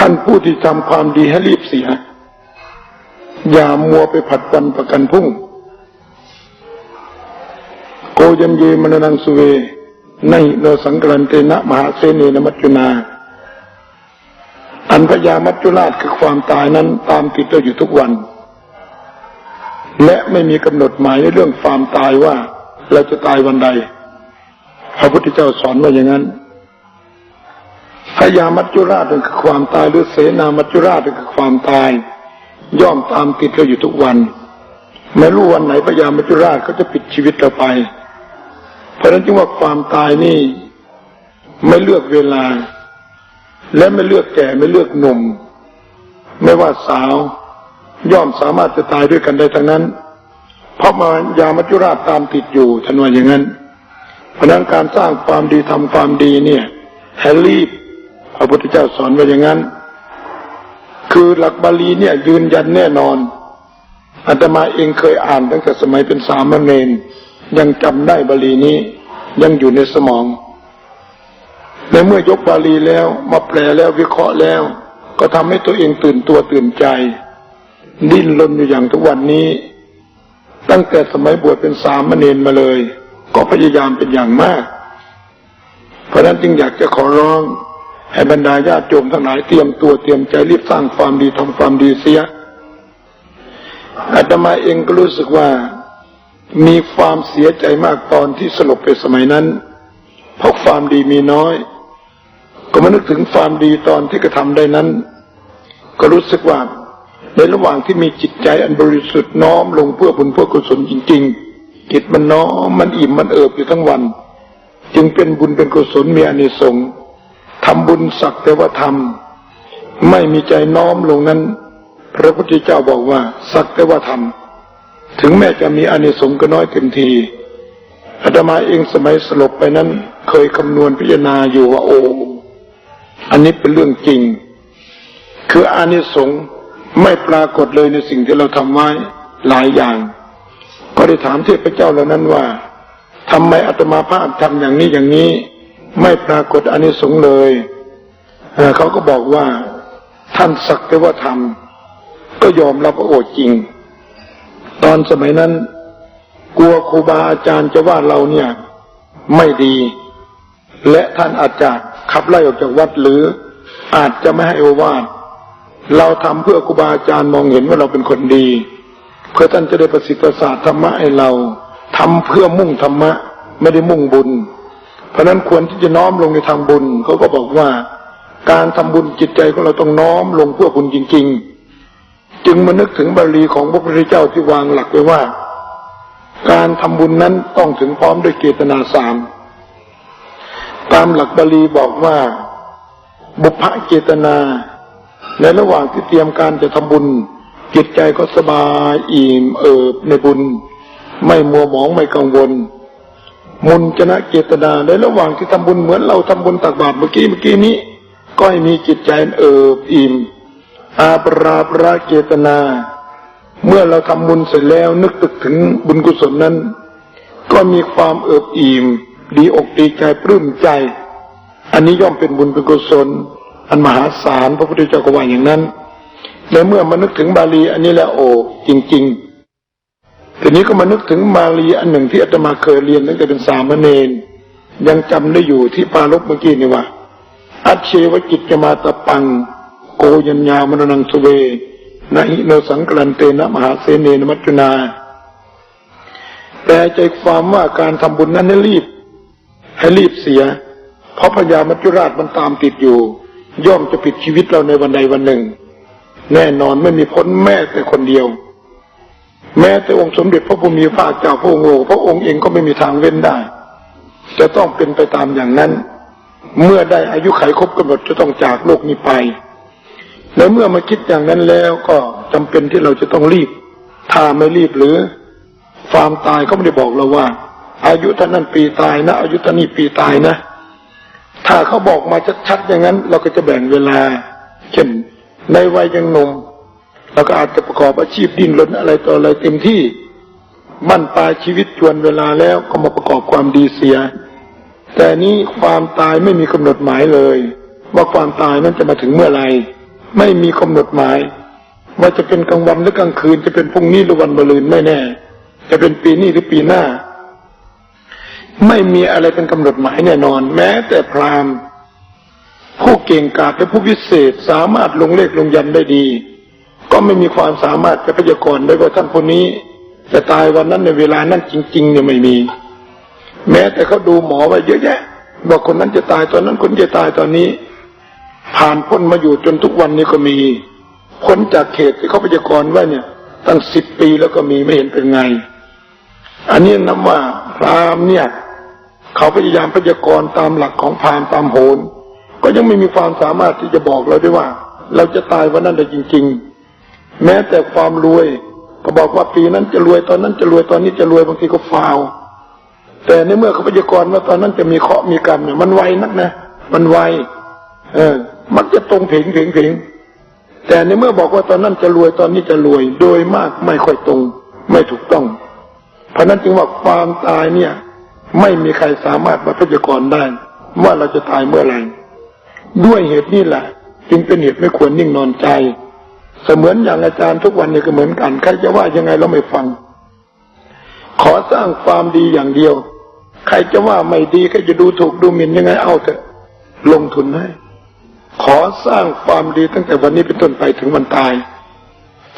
ท่านผู้ที่ทำความดีให้รีบเสีย อย่ามัวไปผัดวันประกันพรุ่ง โกยันเยมนนังสุเวในโนสังกรันเตนะมหาเสนีนมัจจุนา อันพยามัจจุราชคือความตายนั้นตามติดเราอยู่ทุกวัน และไม่มีกำหนดหมายในเรื่องความตายว่าเราจะตายวันใด พระพุทธเจ้าสอนว่าอย่างนั้น พยามัจจุราชเป็นคือความตายหรือเสนามัจจุราชเป็นคือความตาย ย่อมตามติดเราอยู่ทุกวันไม่รู้วันไหนพยามัจจุราชเขาจะปิดชีวิตเราไป เพราะฉะนั้นจึงว่าความตายนี่ ไม่เลือกเวลา และไม่เลือกแก่ไม่เลือกหนุ่ม ไม่ว่าสาว ย่อมสามารถจะตายด้วยกันได้ทั้งนั้น เพราะมายามัจจุราชตามติดอยู่ท่านว่าอย่างนั้นเพราะนั้นการสร้างความดีทำความดีเนี่ยให้รีบ ระพุทธเจ้าสอนไว้อย่างนั้น คือหลักบาลีเนี่ยยืนยันแน่นอนอาตมาเองเคยอ่านตั้งแต่สมัยเป็นสามเณรยังจำได้บาลีนี้ยังอยู่ในสมองในเมื่อยกบาลีแล้วมาแปลแล้ววิเคราะห์แล้ว ก็ทำให้ตัวเองตื่นตัวตื่นใจ ดิ้นรนอยู่อย่างทุกวันนี้ ตั้งแต่สมัยบวชเป็นสามเณรมาเลย ก็พยายามเป็นอย่างมาก เพราะนั้นจึงอยากจะขอร้อง ให้บรรดาญาติโยมทั้งหลายเตรียมตัวเตรียมใจรีบสร้างความดีทำความดีเสียอาตมาเองก็รู้สึกว่ามีความเสียใจมากตอนที่สลบไปสมัยนั้น เพราะความดีมีน้อย ก็มานึกถึงความดีตอนที่กระทำได้นั้น ก็รู้สึกว่าในระหว่างที่มีจิตใจอันบริสุทธิ์น้อมลงเพื่อบุญเพื่อกุศลจริง ๆ จิตมันน้อมมันอิ่มมันเอิบอยู่ทั้งวัน จึงเป็นบุญเป็นกุศลมีอานิสงส์ ทำบุญสักแต่ว่าทำไม่มีใจน้อมลงนั้น พระพุทธเจ้าบอกว่า สักแต่ว่าทำถึงแม้จะมีอานิสงส์ก็น้อยเต็มทีอาตมาเองสมัยสลบไปนั้น เคยคำนวณพิจารณาอยู่ว่าโอ้อันนี้เป็นเรื่องจริง คืออานิสงส์ไม่ปรากฏเลยในสิ่งที่เราทำไว้หลายอย่าง ก็ได้ถามเทพเจ้าเหล่านั้นว่าทำไมอาตมาภาพทำอย่างนี้อย่างนี้ ไม่ปรากฏอานิสงส์เลยเขาก็บอกว่าท่านสักแต่ว่าทำก็ยอมรับว่าโอจริง ตอนสมัยนั้น กลัวครูบาอาจารย์จะว่าเราเนี่ย ไม่ดี และท่านอาจจะขับไล่ออกจากวัดหรืออาจจะไม่ให้โอวาทเราทำเพื่อครูบาอาจารย์มองเห็นว่าเราเป็นคนดี เพื่อท่านจะได้ประสิทธิศาสตร์ธรรมะให้เราทำเพื่อมุ่งธรรมะ ไม่ได้มุ่งบุญ เพราะนั้นควรที่จะน้อมลงในทางบุญเขาก็บอกว่า การทำบุญจิตใจของเราต้องน้อมลงเพื่อบุญจริง ๆ จึงมานึกถึงบาลีของพระพุทธเจ้าที่วางหลักไว้ว่า การทำบุญนั้นต้องถึงพร้อมด้วยเกตนาสามตามหลักบาลีบอกว่า บุพเจตนาในระหว่างที่เตรียมการจะทำบุญ จิตใจก็สบายอิ่มเอิบในบุญ ไม่มัวหมองไม่กังวล มุนจนะเจตนาในระหว่างที่ทำบุญเหมือนเราทำบุญตักบาตรเมื่อกี้เมื่อกี้นี้ ก็ให้มีจิตใจเอิบอิ่มอาปราปราเจตนา เมื่อเราทำบุญเสร็จแล้วนึกตึกถึงบุญกุศลนั้น ก็มีความเอิบอิ่มดีอกดีใจปลื้มใจ อันนี้ย่อมเป็นบุญเป็นกุศล อันมหาศาลพระพุทธเจ้าก็ว่าอย่างนั้น และเมื่อมานึกถึงบาลีอันนี้แล้วโอ้จริง ๆ ทีนี้ก็มานึกถึงบาลีอันหนึ่งที่อาตมาเคยเรียนตั้งแต่เป็นสามเณรยังจำได้อยู่ที่ปาลบเมื่อกี้นี่ว่า อัจเชวจิตจมาตะปัง โกยัญญามรนังสุเวนะหิโนสังกลันเตนะมหาเสเนนมัจจุนาแต่ใจความว่าการทำบุญนั้นให้รีบ ให้รีบเสีย เพราะพญามัจจุราชมันตามติดอยู่ ย่อมจะปิดชีวิตเราในวันใดวันหนึ่ง แน่นอนไม่มีพ้นแม้แต่คนเดียว แม้แต่องค์สมเด็จพระพุมีพระเจ้าพระองค์พระองค์เองก็ไม่มีทางเว้นได้ จะต้องเป็นไปตามอย่างนั้น เมื่อได้อายุไขครบกำหนดจะต้องจากโลกนี้ไป แล้วเมื่อมาคิดอย่างนั้นแล้วก็จำเป็นที่เราจะต้องรีบ ถ้าไม่รีบหรือความตายเขาไม่ได้บอกเราว่า อายุท่านนั้นปีตายนะ อายุท่านนี้ปีตายนะ ถ้าเขาบอกมาชัดๆอย่างนั้น เราก็จะแบ่งเวลาเช่นในวัยยังหนุ่ม เราก็อาจจะประกอบอาชีพดิ้นรนอะไรต่ออะไรเต็มที่มั่นปลายชีวิตจวนเวลาแล้วก็มาประกอบความดีเสีย แต่นี้ความตายไม่มีกำหนดหมายเลย ว่าความตายนั้นจะมาถึงเมื่อไรไม่มีกำหนดหมาย ว่าจะเป็นกลางวันหรือกลางคืนจะเป็นพรุ่งนี้หรือวันมะรืนไม่แน่ จะเป็นปีนี้หรือปีหน้า ไม่มีอะไรเป็นกำหนดหมายแน่นอน แม้แต่พราหมณ์ ผู้เก่งกาจและผู้วิเศษสามารถลงเลขลงยันได้ดี ก็ไม่มีความสามารถจะพยากรณ์ได้ว่าท่านคนนี้ จะตายวันนั้นในเวลานั้นจริงๆเนี่ยไม่มี แม้แต่เขาดูหมอไว้เยอะแยะบอกคนนั้นจะตายตอนนั้นคนจะตายตอนนี้ ผ่านพ้นมาอยู่จนทุกวันนี้ก็มีพ้นจากเขตที่เขาพยากรณ์ไว้เนี่ย ตั้งสิบปีแล้วก็มีไม่เห็นเป็นไง อันนี้นับว่าพรามเนี่ย เขาพยายามพยากรณ์ตามหลักของพรามตามโหนก็ยังไม่มีความสามารถที่จะบอกเราได้ว่า เราจะตายวันนั้นได้จริง ๆ แม้แต่ความรวย ก็บอกว่าปีนั้นจะรวยตอนนั้นจะรวยตอนนี้จะรวยบางทีก็ฟาว แต่ในเมื่อเขาพยากรณ์ว่าตอนนั้นจะมีเคราะห์มีกรรมเนี่ยมันไวนักนะ มันไวเออ มักจะตรงผิงผิงผิงแต่ในเมื่อบอกว่าตอนนั้นจะรวยตอนนี้จะรวย โดยมากไม่ค่อยตรง ไม่ถูกต้อง เพราะนั้นจึงว่าความตายเนี่ย ไม่มีใครสามารถมาพยากรณ์ได้ ว่าเราจะตายเมื่อไหร่ด้วยเหตุนี้แหละ จึงเป็นเหตุไม่ควรนิ่งนอนใจ เสมือนอย่างอาจารย์ทุกวันนี้ก็เหมือนกันใครจะว่ายังไงเราไม่ฟัง ขอสร้างความดีอย่างเดียว ใครจะว่าไม่ดีใครจะดูถูกดูหมิ่นยังไงเอาเถอะ ลงทุนให้ ขอสร้างความดีตั้งแต่วันนี้เป็นต้นไปถึงวันตาย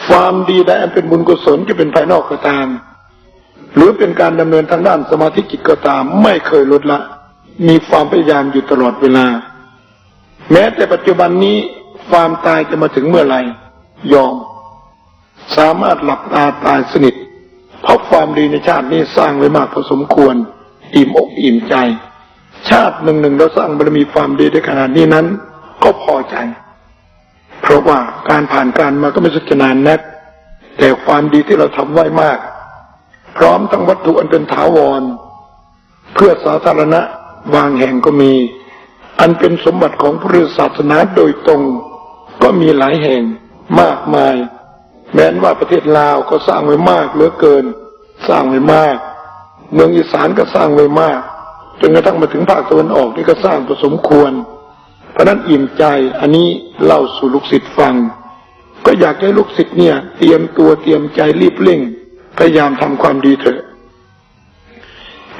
ความดีใดอันเป็นบุญกุศลจะเป็นภายนอกก็ตาม หรือเป็นการดำเนินทางด้านสมาธิจิตก็ตาม ไม่เคยลดละ มีความพยายามอยู่ตลอดเวลา แม้แต่ปัจจุบันนี้ความตายจะมาถึงเมื่อไหร่ ยอม สามารถหลับตาตายสนิท เพราะความดีในชาตินี้สร้างไว้มากพอสมควร อิ่มอกอิ่มใจ ชาติหนึ่งหนึ่งเราสร้างบารมีความดีได้ขนาดนี้นั้น ก็พอใจ เพราะว่าการผ่านการมาก็ไม่สักนานนัก แต่ความดีที่เราทำไว้มาก พร้อมทั้งวัตถุอันเป็นถาวร เพื่อสาธารณะบางแห่งก็มี อันเป็นสมบัติของพุทธศาสนาโดยตรงก็มีหลายแห่ง มากมาย แม้นว่าประเทศลาวก็สร้างไว้มากเหลือเกิน สร้างไว้มาก เมืองอีสานก็สร้างไว้มากจนกระทั่งมาถึงภาคตะวันออกนี่ก็สร้างพอสมควร เพราะนั้นอิ่มใจอันนี้เล่าสู่ลูกศิษย์ฟัง ก็อยากให้ลูกศิษย์เนี่ย เตรียมตัวเตรียมใจรีบเร่ง พยายามทำความดีเถอะ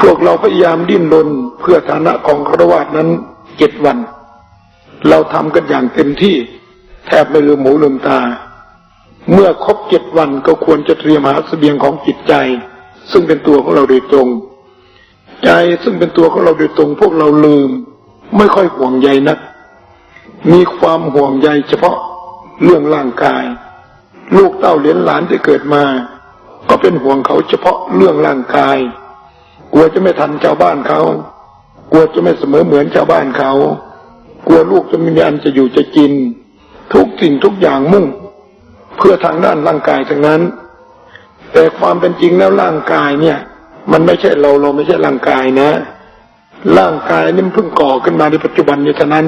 พวกเราพยายามดิ้นรนเพื่อฐานะของครวาสนั้นเจ็ดวัน เราทำกันอย่างเต็มที่ ทบไม่ลืมหูลืมตา เมื่อครบเจ็ดวันก็ควรจะเตรียมหาเสบียงของจิตใจ ซึ่งเป็นตัวของเราโดยตรง ใจซึ่งเป็นตัวของเราโดยตรง พวกเราลืม ไม่ค่อยห่วงใยนัก มีความห่วงใยเฉพาะเรื่องร่างกาย ลูกเต้าเลี้ยนหลานที่เกิดมา ก็เป็นห่วงเขาเฉพาะเรื่องร่างกาย กลัวจะไม่ทันชาวบ้านเขา กลัวจะไม่เสมอเหมือนชาวบ้านเขา กลัวลูกจะมีอันจะอยู่จะกิน ทุกสิ่งทุกอย่างมุ่ง เพื่อทางด้านร่างกายทั้งนั้น แต่ความเป็นจริงแล้วร่างกายเนี่ย มันไม่ใช่เราเราไม่ใช่ร่างกายนะ ร่างกายนี่มันเพิ่งก่อขึ้นมาในปัจจุบันนี้เท่านั้น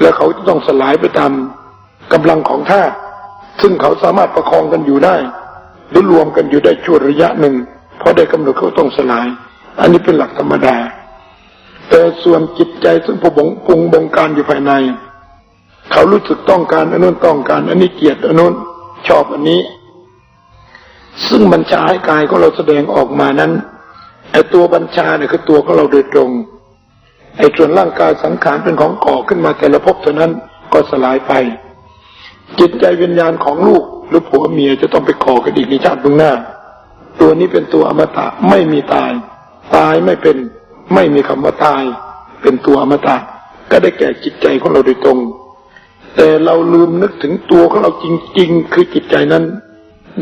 แล้วเขาจะต้องสลายไปตามกำลังของธาตุซึ่งเขาสามารถประคองกันอยู่ได้หรือรวมกันอยู่ได้ชั่วระยะหนึ่งพอได้กำหนดเขาต้องสลาย อันนี้เป็นหลักธรรมดา แต่ส่วนจิตใจซึ่งผู้บงปรุงบงการอยู่ภายใน เขารู้สึกต้องการอันนู้นต้องการอันนี้เกลียดอันนู้นชอบอันนี้ ซึ่งบัญชาให้กายของเราแสดงออกมานั้นไอ้ตัวบัญชาเนี่ยคือตัวของเราโดยตรงไอ้ส่วนร่างกายสังขารเป็นของก่อขึ้นมาแต่ละภพเท่านั้นก็สลายไป จิตใจวิญญาณของลูกหรือผัวเมียจะต้องไปก่อกันอีกในชาติเบื้องหน้า ตัวนี้เป็นตัวอมตะไม่มีตาย ตายไม่เป็นไม่มีคำว่าตาย เป็นตัวอมตะก็ได้แก่จิตใจของเราโดยตรง แต่เราลืมนึกถึงตัวของเราจริง ๆ คือจิตใจนั้น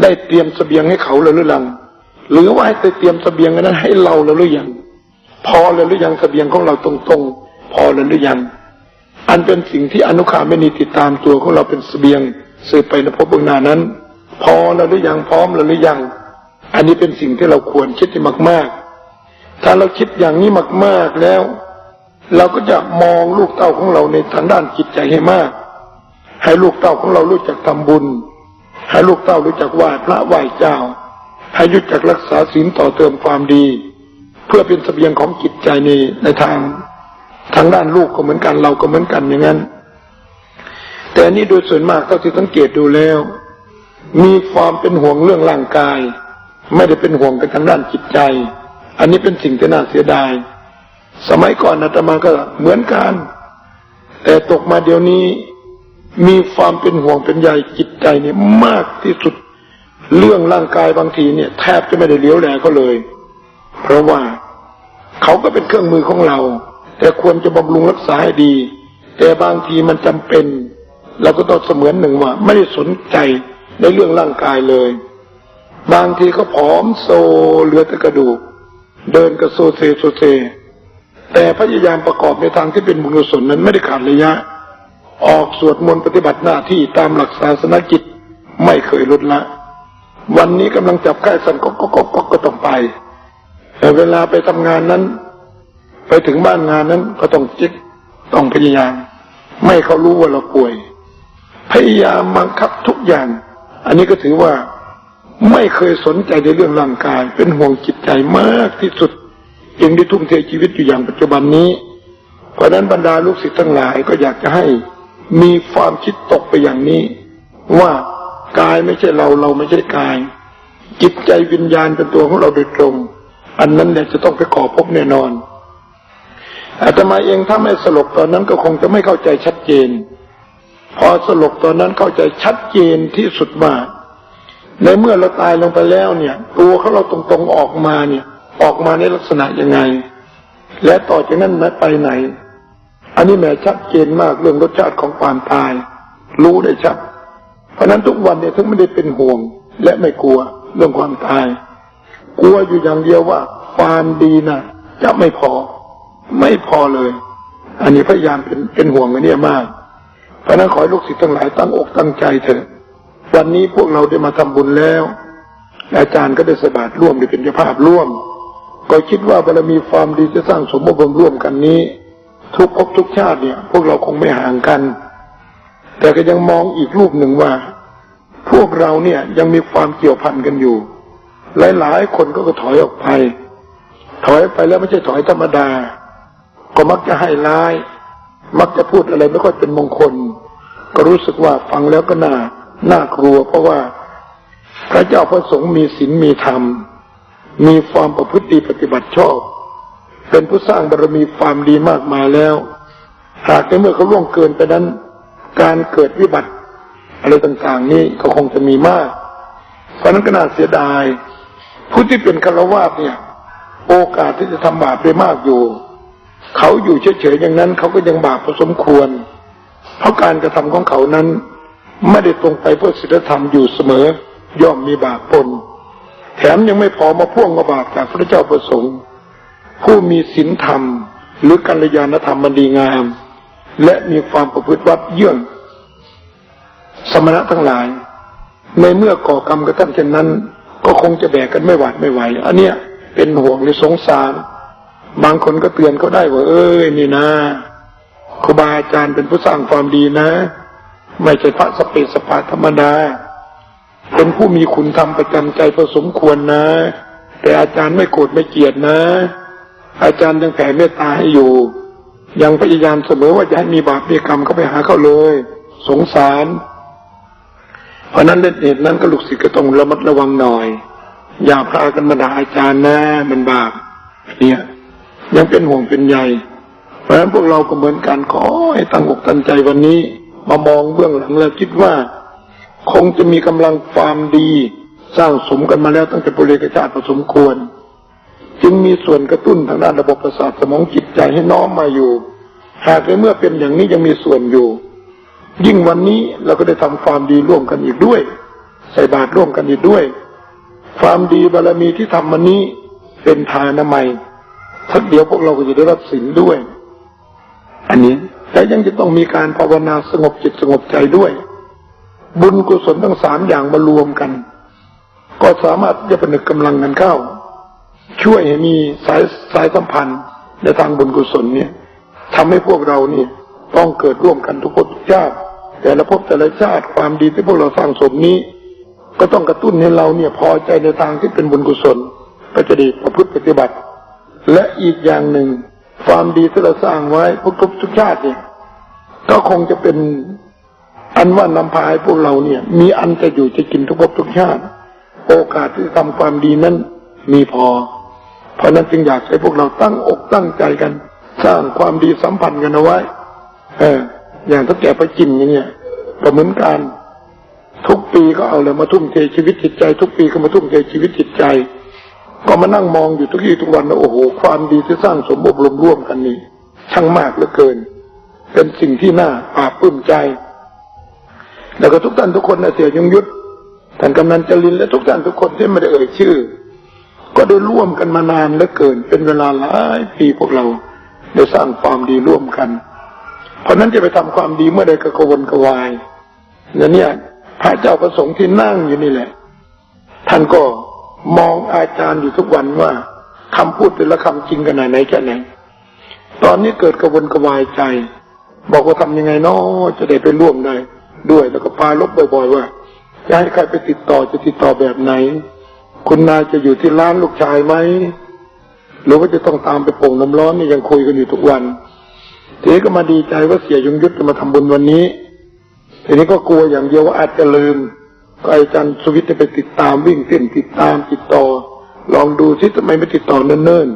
ได้เตรียมสเสบียงให้เขาแล้วหรือยังหรือว่าให้เตรียมสเสบียงนั้นให้เราแล้วหรือยังพอแล้วหรือยังเสบียงของเราตรงๆ พอแล้วหรือยังอันเป็นสิ่งที่อนุขาไม่นีติดตามตัวของเราเป็นสเสบียงสืบไปในภพเบื้องหน้านั้น พอแล้วหรือยังพร้อมแล้วหรือยัง อันนี้เป็นสิ่งที่เราควรคิดให้มาก ๆ ถ้าเราคิดอย่างนี้มากๆแล้ว เราก็จะมองลูกเต้าของเราในทางด้านจิตใจให้มาก ให้ลูกเต้าของเรารู้จักทำบุญ ให้ลูกเต้ารู้จักไหว้พระไหว้เจ้า ให้รู้จักรักษาศีลต่อเติมความดี เพื่อเป็นเสบียงของจิตใจในในทางทางด้านลูกก็เหมือนกันเราก็เหมือนกันอย่างนั้น แต่อันนี่โดยส่วนมากเท่าที่สังเกตดูแล้ว มีความเป็นห่วงเรื่องร่างกาย ไม่ได้เป็นห่วงกันทางด้านจิตใจ อันนี้เป็นสิ่งที่น่าเสียดาย สมัยก่อนอาตมาก็เหมือนกัน แต่ตกมาเดี๋ยวนี้ มีความเป็นห่วงเป็นใยจิตใจเนี่ยมากที่สุด เรื่องร่างกายบางทีเนี่ย แทบจะไม่ได้เลี้ยวแลเขาเลย เพราะว่าเขาก็เป็นเครื่องมือของเรา แต่ควรจะบำรุงรักษาให้ดี แต่บางทีมันจำเป็น เราก็ต้องเสมือนหนึ่งว่า ไม่ได้สนใจในเรื่องร่างกายเลย บางทีก็ผอมโซเหลือแต่กระดูก เดินกระโซเซโซเซแต่พยายามประกอบในทางที่เป็นบุญกุศลนั้นไม่ได้ขาดระยะ ออกสวดมนต์ปฏิบัติหน้าที่ตามหลักศาสนกิจไม่เคยลดละ วันนี้กำลังจับไข้สันก็ก็ก็ก็ก็ต้องไป แต่เวลาไปทำงานนั้น ไปถึงบ้านงานนั้นก็ต้องจิกต้องพยายาม ไม่เขารู้ว่าเราป่วย พยายามบังคับทุกอย่าง อันนี้ก็ถือว่าไม่เคยสนใจในเรื่องร่างกาย เป็นห่วงจิตใจมากที่สุดจึงได้ทุ่มเทชีวิตอยู่อย่างปัจจุบันนี้เพราะนั้นบรรดาลูกศิษย์ทั้งหลายก็อยากจะให้ มีความคิดตกไปอย่างนี้ ว่ากายไม่ใช่เราเราไม่ใช่กาย จิตใจวิญญาณเป็นตัวของเราโดยตรง อันนั้นเนี่ยจะต้องไปขอพบแน่นอนอาตมาเองถ้าไม่สลบตอนนั้นก็คงจะไม่เข้าใจชัดเจน พอสลบตอนนั้นเข้าใจชัดเจนที่สุดว่าในเมื่อเราตายลงไปแล้วเนี่ย ตัวเขาเราตรงๆออกมาเนี่ย ออกมาในลักษณะยังไง และต่อจากนั้นไปไหน อันนี้แหมชัดเจนมากเรื่องรสชาติของความตาย รู้ได้ชัด เพราะนั้นทุกวันเนี่ยถึงไม่ได้เป็นห่วง และไม่กลัวเรื่องความตาย กลัวอยู่อย่างเดียวว่า ความดีนะจะไม่พอ ไม่พอเลย อันนี้พยายามเป็นเป็นห่วงอันนี้มาก เพราะนั้นขอให้ลูกศิษย์ทั้งหลายตั้งอกตั้งใจเถอะวันนี้พวกเราได้มาทำบุญแล้ว อาจารย์ก็ได้สบาทร่วมได้เป็นเจ้าภาพร่วม ก็คิดว่าบารมีความดีจะสร้างสมบูรณ์ร่วมกันนี้ ทุกภพทุกชาติเนี่ย พวกเราคงไม่ห่างกัน แต่ก็ยังมองอีกรูปหนึ่งว่า พวกเราเนี่ยยังมีความเกี่ยวพันกันอยู่ หลายๆคนก็ถอยออกไป ถอยไปแล้วไม่ใช่ถอยธรรมดา ก็มักจะให้ร้าย มักจะพูดอะไรไม่ค่อยเป็นมงคล ก็รู้สึกว่าฟังแล้วก็น่าน่ากลัว เพราะว่าพระเจ้าพระสงฆ์มีศีลมีธรรม มีความประพฤติปฏิบัติชอบ เป็นผู้สร้างบารมีความดีมากมายแล้ว หากในเมื่อเขาล่วงเกินไปนั้น การเกิดวิบัติ อะไรต่างๆนี้ก็คงจะมีมาก เพราะนั้นก็น่าเสียดาย ผู้ที่เป็นฆรวาสเนี่ย โอกาสที่จะทำบาปไปมากอยู่ เขาอยู่เฉยๆอย่างนั้น เขาก็ยังบาปพอสมควร เพราะการกระทำของเขานั้น ไม่ได้ตรงไปเพื่อศีลธรรมอยู่เสมอย่อมมีบาปปนแถมยังไม่พอมาพ่วงกับบาปจากพระเจ้าประสงค์ ผู้มีศีลธรรม หรือกัลยาณธรรมมันดีงาม และมีความประพฤติวัดเยื่อง สมณะทั้งหลาย ในเมื่อก่อกรรมกระทำเช่นนั้น ก็คงจะแบกกันไม่หวาดไม่ไหว อันเนี้ยเป็นห่วงหรือสงสาร บางคนก็เตือนเขาได้ว่า เอ้ยนี่นะครูบาอาจารย์เป็นผู้สร้างความดีนะ ไม่ใช่พระสเปสสปาธรรมดาเป็นผู้มีคุณธรรมประจำใจพอสมควรนะ แต่อาจารย์ไม่โกรธไม่เกลียดนะ อาจารย์ยังแผ่เมตตาให้อยู่ ยังพยายามเสมอว่าจะให้มีบาปมีกรรมเข้าไปหาเขาเลย สงสาร เพราะนั้นเหตุนั้นก็ลูกศิษย์ก็ต้องระมัดระวังหน่อย อย่าพากันมาด่าอาจารย์นะมันบาปเนี่ยยังเป็นห่วงเป็นใยเพราะฉะนั้นพวกเราก็เหมือนกันขอให้ตั้งอกตั้งใจวันนี้ มามองเบื้องหลังแล้วคิดว่า คงจะมีกำลังความดี สร้างสมกันมาแล้วตั้งแต่ปุเรกชาติพอสมควร จึงมีส่วนกระตุ้นทางด้านระบบประสาทสมองจิตใจให้น้อมมาอยู่ หากในเมื่อเป็นอย่างนี้ยังมีส่วนอยู่ ยิ่งวันนี้เราก็ได้ทำความดีร่วมกันอีกด้วย ใส่บาตรร่วมกันอีกด้วย ความดีบารมีที่ทำมันนี้เป็นทานนามัยทักเดียวพวกเราก็จะได้รับสินด้วย อันนี้แต่ยังจะต้องมีการภาวนาสงบจิตสงบใจด้วย บุญกุศลทั้งสามอย่างมารวมกัน ก็สามารถจะผนึกกำลังกันเข้า ช่วยให้มีสายสายสัมพันธ์ในทางบุญกุศลเนี่ยทำให้พวกเราเนี่ยต้องเกิดร่วมกันทุกภพทุกชาติแต่ละภพแต่ละชาติความดีที่พวกเราสร้างสมนี้ ก็ต้องกระตุ้นให้เราเนี่ยพอใจในทางที่เป็นบุญกุศลก็จะดีประพฤติปฏิบัติ และอีกอย่างหนึ่ง ความดีที่เราสร้างไว้ทุกภพทุกชาติเนี่ยก็คงจะเป็นอันว่านำพาให้พวกเราเนี่ย มีอันจะอยู่จะกินทุกภพทุกชาติ โอกาสที่ทำความดีนั้นมีพอ เพราะนั้นจึงอยากให้พวกเราตั้งอกตั้งใจกัน สร้างความดีสัมพันธ์กันเอาไว้ เออ อย่างถ้าแก่ไปกินอย่างเงี้ยก็เหมือนกันทุกปีก็เอาเลยมาทุ่มเทชีวิตจิตใจ ทุกปีก็มาทุ่มเทชีวิตจิตใจ ก็มานั่งมองอยู่ทุกที่ทุกวันนะโอ้โห ความดีที่สร้างสมบูรณ์ร่วมกันนี่ช่างมากเหลือเกิน เป็นสิ่งที่น่าปลาบปลื้มใจ แล้วก็ทุกท่านทุกคนนะเสียยงยุทธท่านกำนันจรินและทุกท่านทุกคนที่ไม่ได้เอ่ยชื่อ ก็ได้ร่วมกันมานานเหลือเกิน เป็นเวลาหลายปีพวกเราได้สร้างความดีร่วมกัน เพราะนั้นจะไปทำความดีเมื่อใดก็กวนกวายแล้วเนี่ยพระเจ้าประสงค์ที่นั่งอยู่นี่แหละ ท่านก็มองอาจารย์อยู่ทุกวันว่าคำพูดแต่ละคำจริงขนาดไหนแค่ไหนตอนนี้เกิดกระวนกระวายใจ บอกว่าทำยังไงเนาะจะได้ไปร่วมได้ด้วยแล้วก็พาลบบ่อย ๆ ว่าจะให้ใครไปติดต่อจะติดต่อแบบไหน คุณนายจะอยู่ที่ร้านลูกชายไหมหรือว่าจะต้องตามไปโป่งน้ำร้อนนี่ยังคุยกันอยู่ทุกวันทีนี้ก็มาดีใจว่าเสียยงยุทธจะมาทำบุญวันนี้ทีนี้ก็กลัวอย่างเดียวว่าอาจจะลืมก็อาจารย์สวิทย์จะไปติดตามวิ่งเต้นติดตามติดต่อ ลองดูซิทำไมไม่ติดต่อเนิ่น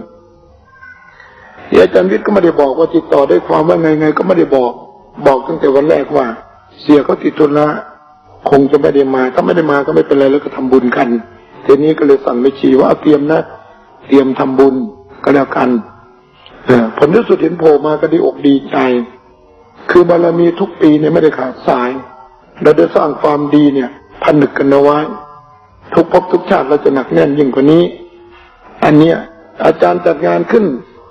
ๆเดี๋ยวอาจารย์วิทย์ก็ไม่ได้บอกว่าติดต่อได้ความว่าไงไงก็ไม่ได้บอกบอกตั้งแต่วันแรกว่า เสียเขาติดธุระคงจะไม่ได้มาถ้าไม่ได้มาก็ไม่เป็นไรแล้วก็ทำบุญกัน ทีนี้ก็เลยสั่งไปชีว่าเตรียมนะ เตรียมทำบุญก็แล้วกันผลที่สุดเห็นโผล่มาก็ดีอกดีใจ คือบารมีทุกปีเนี่ยไม่ได้ขาดสาย เราได้สร้างความดีเนี่ยผนึกกันเอาไว้ ทุกภพทุกชาติเราจะหนักแน่นยิ่งกว่านี้ อันเนี้ยอาจารย์จัดงานขึ้น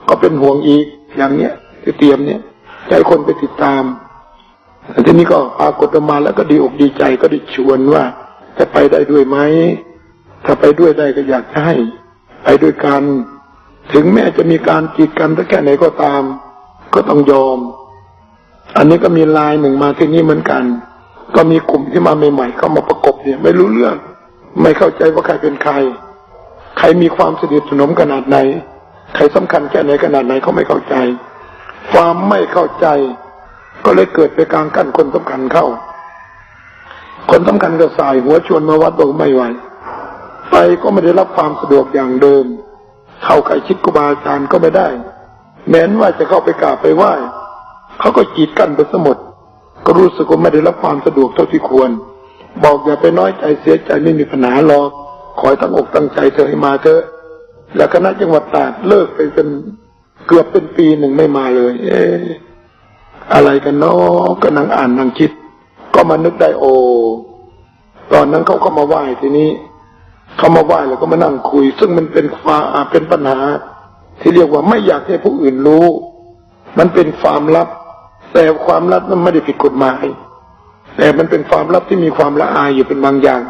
ก็เป็นห่วงอีกอย่างเนี้ยที่เตรียมเนี่ยใจคนไปติดตามทีนี้ก็ปรากฏออกมาแล้วก็ดีอกดีใจก็ได้ชวนว่าจะไปได้ด้วยไหม ถ้าไปด้วยได้ก็อยากจะให้ไปด้วยกัน ถึงแม้จะมีการกีดกันสักแค่ไหนก็ตาม ก็ต้องยอม อันนี้ก็มีลายหนึ่งมาที่นี่เหมือนกัน ก็มีกลุ่มที่มาใหม่ๆเข้ามาประกบเนี่ย ไม่รู้เรื่อง ไม่เข้าใจว่าใครเป็นใคร ใครมีความสนิทสนมขนาดไหน ใครสำคัญแค่ไหนขนาดไหนเขาไม่เข้าใจ ความไม่เข้าใจ ก็เลยเกิดไปกลางกั้นคนสำคัญเข้า คนสำคัญก็สายหัวชวนมาวัดบอกไม่ไหว ไปก็ไม่ได้รับความสะดวกอย่างเดิม เข้าใกล้ชิดครูบาอาจารย์ก็ไม่ได้ แม้นว่าจะเข้าไปกราบไปไหว้เขาก็กีดกั้นไปสมดก็รู้สึกว่าไม่ได้รับความสะดวกเท่าที่ควร บอกอย่าไปน้อยใจเสียใจไม่มีปัญหาหรอกขอให้ตั้งอกตั้งใจเธอให้มาเถอะแล้วคณะจังหวัดตราดเลิกไปเป็นเกือบเป็นปีหนึ่งไม่มาเลย เอ๊ะอะไรกันเนาะก็นั่งอ่านนั่งคิด ก็มานึกได้โอ ตอนนั้นเขาก็มาไหว้ทีนี้ เขามาไหว้แล้วก็มานั่งคุย ซึ่งมันเป็นความอาเป็นปัญหา ที่เรียกว่าไม่อยากให้ผู้อื่นรู้ มันเป็นความลับ แต่ความลับนั้นไม่ได้ผิดกฎหมาย แต่มันเป็นความลับที่มีความละอายอยู่เป็นบางอย่าง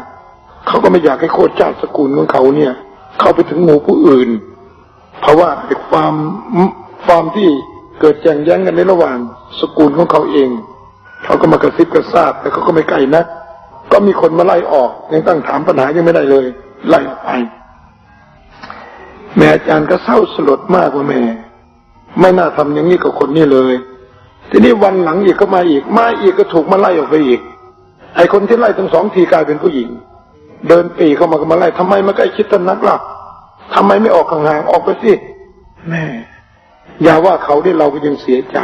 เขาก็ไม่อยากให้โคตรชาติสกุลของเขาเนี่ย เข้าไปถึงหมู่ผู้อื่น เพราะว่าไอ้ความความที่เกิดแย่งแย้งกันในระหว่างสกุลของเขาเอง เขาก็มากระซิบกระซาบแต่เขาก็ไม่ไกลนะก็มีคนมาไล่ออกยังตั้งถามปัญหายังไม่ได้เลย ไล่ออกไป แม่อาจารย์ก็เศร้าสลดมากว่าแม่ ไม่น่าทำอย่างนี้กับคนนี้เลย ทีนี้วันหลังอีกก็มาอีก มาอีกก็ถูกมาไล่ออกไปอีก ไอคนที่ไล่ทั้งสองทีกลายเป็นผู้หญิง เดินปีเข้ามาก็มาไล่ทำไมมาใกล้ชิดท่านนักล่ะทำไมไม่ออกห่างๆออกไปสิแม่อย่าว่าเขาที่เราก็ยังเสียใจ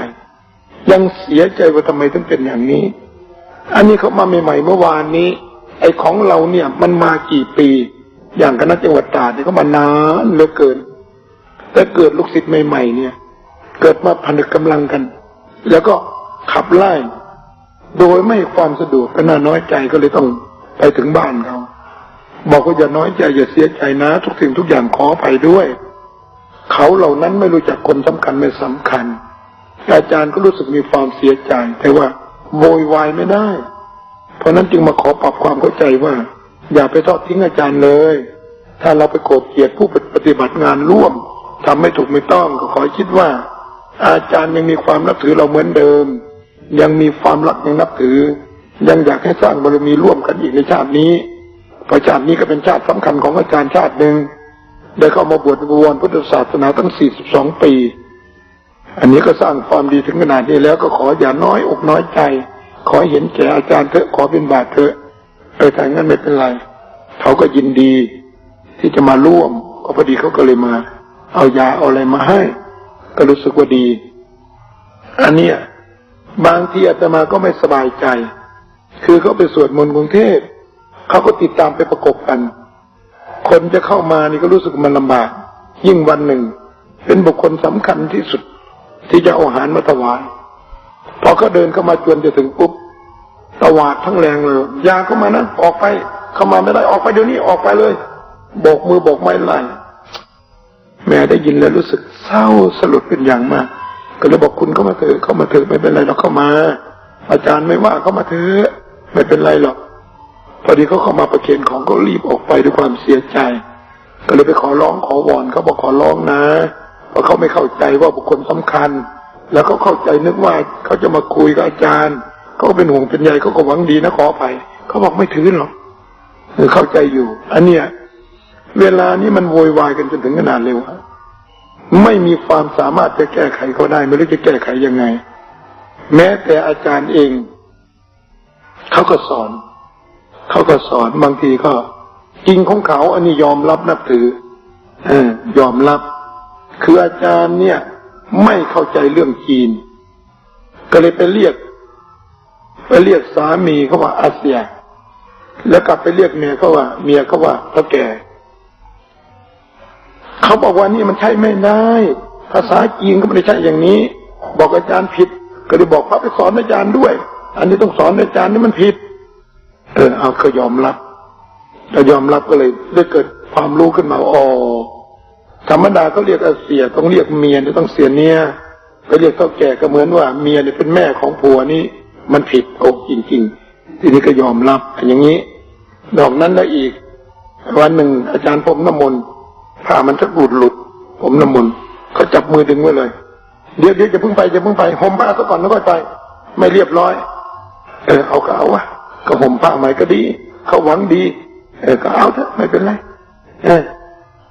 ยังเสียใจว่าทำไมถึงเป็นอย่างนี้ อันนี้เขามาใหม่ๆเมื่อวานนี้ ไอ้ของเราเนี่ยมันมากี่ปี อย่างคณะจังหวัดตราดเนี่ยเขามานานเหลือเกินแต่เกิดลูกศิษย์ใหม่ๆเนี่ย เกิดมาผนึกกำลังกัน แล้วก็ขับไล่ โดยไม่ความสะดวกก็น่าน้อยใจก็เลยต้องไปถึงบ้านเขาบอกว่าอย่าน้อยใจอย่าเสียใจนะ ทุกสิ่งทุกอย่างขอไปด้วย เขาเหล่านั้นไม่รู้จักคนสำคัญไม่สำคัญ อาจารย์ก็รู้สึกมีความเสียใจแต่ว่าโวยวายไม่ได้ เพราะนั้นจึงมาขอปรับความเข้าใจว่า อย่าไปทอดทิ้งอาจารย์เลย ถ้าเราไปโกรธเกลียดผู้ปฏิบัติงานร่วมทำไม่ถูกไม่ต้องก็ขอคิดว่า อาจารย์ยังมีความนับถือเราเหมือนเดิม ยังมีความรักยังนับถือ ยังอยากให้สร้างบารมีร่วมกันอีกในชาตินี้เพราะชาตินี้ก็เป็นชาติสำคัญของอาจารย์ชาติหนึ่งได้เข้ามาบวชในบวรพุทธศาสนาตั้ง 42 ปี อันนี้ก็สร้างความดีถึงขนาดนี้แล้วก็ขออย่าน้อยอกน้อยใจ ขอเห็นแก่อาจารย์เถอะขอเป็นบาทเถอะ เออถ้างั้นไม่เป็นไร เขาก็ยินดี ที่จะมาร่วม ก็พอดีเขาก็เลยมา เอายาเอาอะไรมาให้ ก็รู้สึกว่าดี อันเนี้ยบางทีอาตมาก็ไม่สบายใจ คือเขาไปสวดมนต์กรุงเทพเขาก็ติดตามไปประกบกัน คนจะเข้ามานี่ก็รู้สึกมันลำบาก ยิ่งวันหนึ่ง เป็นบุคคลสำคัญที่สุด ที่จะเอาอาหารมาถวายพอเขาเดินเข้ามาจวนจะถึงปุ๊บ ตวาดทั้งแรงเลยยาเข้ามานะออกไปเข้ามาไม่ได้ออกไปเดี๋ยวนี้ออกไปเลยโบกมือโบกไม้ไล่แม่ได้ยินแล้วรู้สึกเศร้าสลดเป็นอย่างมาก ก็เลยบอกคุณเข้ามาเถอะเข้ามาเถอะไม่เป็นไรเราเข้ามา อาจารย์ไม่ว่าเข้ามาเถอะไม่เป็นไรหรอกพอดีเขาเข้ามาประเคนของก็รีบออกไปด้วยความเสียใจ ก็เลยไปขอร้องขอวอนเขาบอกขอร้องนะเพราะเขาไม่เข้าใจว่าบุคคลสำคัญ แล้วเขาเข้าใจนึกว่าเขาจะมาคุยกับอาจารย์ เขาก็เป็นห่วงเป็นใยเขาก็หวังดีนะขอไปเขาบอกไม่ถือหรอกเออเข้าใจอยู่ อันเนี้ยเวลานี้มันโวยวายกันจนถึงขนาดเลยวะไม่มีความสามารถจะแก้ไขเขาได้ ไม่รู้จะแก้ไขยังไง แม้แต่อาจารย์เองเขาก็สอนเขาก็สอนบางทีก็จริงของเขาอันนี้ยอมรับนับถือเออยอมรับ คืออาจารย์เนี่ย ไม่เข้าใจเรื่องจีน ก็เลยไปเรียก ไปเรียกสามีเขาว่าอาเซีย แล้วกลับไปเรียกเมียเขาว่า เมียเขาว่าเท่าแก่เขาบอกว่านี่มันใช่ไม่ได้ ภาษาจีนก็ไม่ได้ใช่อย่างนี้ บอกอาจารย์ผิด ก็เลยบอกพระไปสอนอาจารย์ด้วย อันนี้ต้องสอนอาจารย์นี่มันผิด เออ เอาก็ยอมรับก็ยอมรับก็เลยได้เกิดความรู้ขึ้นมาอ๋อธรรมดาเขาเรียกอาเสียต้องเรียกเมียต้องเสียเนี่ยไปเรียกเท่าแก่ก็เหมือนว่าเมียเนี่ยเป็นแม่ของผัวนี่ มันผิดอ้จริงๆ ทีนี้ก็ยอมรับอย่างนี้ ดอกนั้นแล้วอีก วันหนึ่งอาจารย์ผมน้ำมนต์ผ้ามันจะหลุดหลุด ผมน้ำมนต์เขาจับมือดึงไว้เลย เดี๋ยวเดี๋ยวจะพึ่งไปจะพึ่งไปห่มผ้าซะก่อนแล้วก็ไป ไม่เรียบร้อย เออเอาก็เอาวะก็ห่มผ้าใหม่ก็ดี เขาหวังดี เออก็เอาเถอะไม่เป็นไรเออ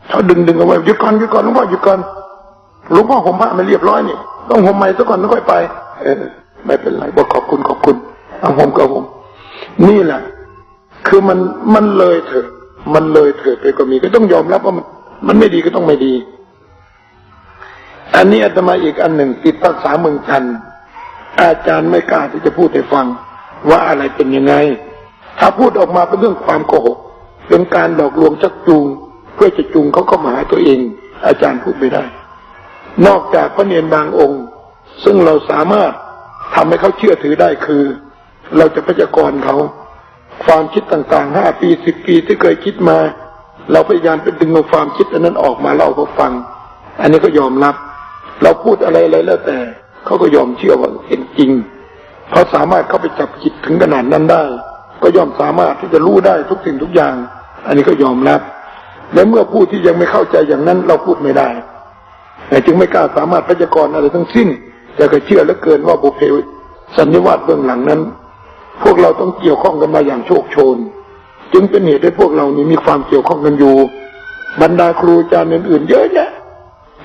เขาดึงดึงเอาไว้หยุดก่อนหยุดก่อนหลวงพ่อหยุดก่อนหลวงพ่อห่มผ้าไม่เรียบร้อยนี่ต้องห่มใหม่ซะก่อนแล้วค่อยไป เออ ไม่เป็นไรบอกขอบคุณขอบคุณเอาห่มก็ห่มนี่แหละ คือมันมันเลยเถอะมันเลยเถิดไปก็มีก็ต้องยอมรับว่ามัน มันไม่ดีก็ต้องไม่ดี อันนี้อาตมาอีกอันหนึ่งติดภาษาเมืองจันอาจารย์ไม่กล้าที่จะพูดให้ฟัง ว่าอะไรเป็นยังไง ถ้าพูดออกมาเป็นเรื่องความโกหก เป็นการหลอกลวงชักจูง เพื่อจะจูงเขาเข้ามาหาตัวเอง อาจารย์พูดไม่ได้ นอกจากพระเนรบางองค์ ซึ่งเราสามารถ ทำให้เขาเชื่อถือได้คือ เราจะพยากรณ์เขาความคิดต่างๆห้าปีสิบปีที่เคยคิดมา เราพยายามไปดึงเอาความคิดอันนั้นออกมาเล่าเขาฟัง อันนี้ก็ยอมรับ เราพูดอะไรอะไรแล้วแต่เขาก็ยอมเชื่อว่าเห็นจริงเขาสามารถเข้าไปจับจิตถึงขนาดนั้นได้ ก็ยอมสามารถที่จะรู้ได้ทุกสิ่งทุกอย่าง อันนี้ก็ยอมรับ และเมื่อผู้ที่ยังไม่เข้าใจอย่างนั้น เราพูดไม่ได้แต่จึงไม่กล้าสามารถพยากรณ์อะไรทั้งสิ้น แต่ก็เชื่อเหลือเกินว่าบุพเพสันนิวาสเบื้องหลังนั้น พวกเราต้องเกี่ยวข้องกันมาอย่างโชคโชน จึงเป็นเหตุให้พวกเรานี่มีความเกี่ยวข้องกันอยู่ บรรดาครูอาจารย์อื่นๆเยอะแยะ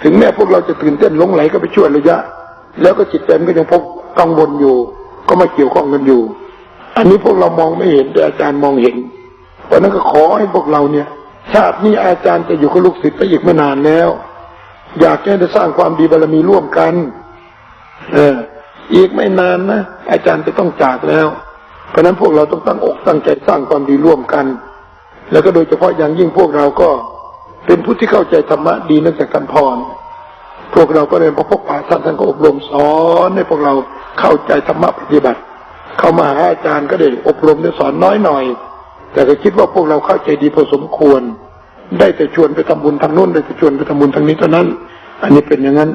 ถึงแม้พวกเราจะตื่นเต้นลงไหลก็ไปช่วยระยะ แล้วก็จิตใจมันก็ยังพกกังวลอยู่ ก็มาเกี่ยวข้องกันอยู่ อันนี้พวกเรามองไม่เห็นแต่อาจารย์มองเห็นเพราะนั้นก็ขอให้พวกเราเนี่ยชาตินี้อาจารย์จะอยู่กับลูกศิษย์ไปอีกไม่นานแล้ว อยากแค่จะสร้างความดีบารมีร่วมกัน เออ อีกไม่นานนะอาจารย์จะต้องจากแล้ว เพราะนั้นพวกเราต้องตั้งอกตั้งใจสร้างความดีร่วมกัน แล้วก็โดยเฉพาะอย่างยิ่งพวกเราก็เป็นผู้ที่เข้าใจธรรมะดีเนื่องจากการพรพวกเราก็เรียนพระพกป่าท่านท่านก็อบรมสอนให้พวกเราเข้าใจธรรมะปฏิบัติ เข้ามาหาอาจารย์ก็ได้อบรมได้สอนน้อยหน่อย แต่ก็คิดว่าพวกเราเข้าใจดีพอสมควร ได้แต่ชวนไปทำบุญทางนู้นได้แต่ชวนไปทำบุญทางนี้เท่านั้น อันนี้เป็นอย่างนั้น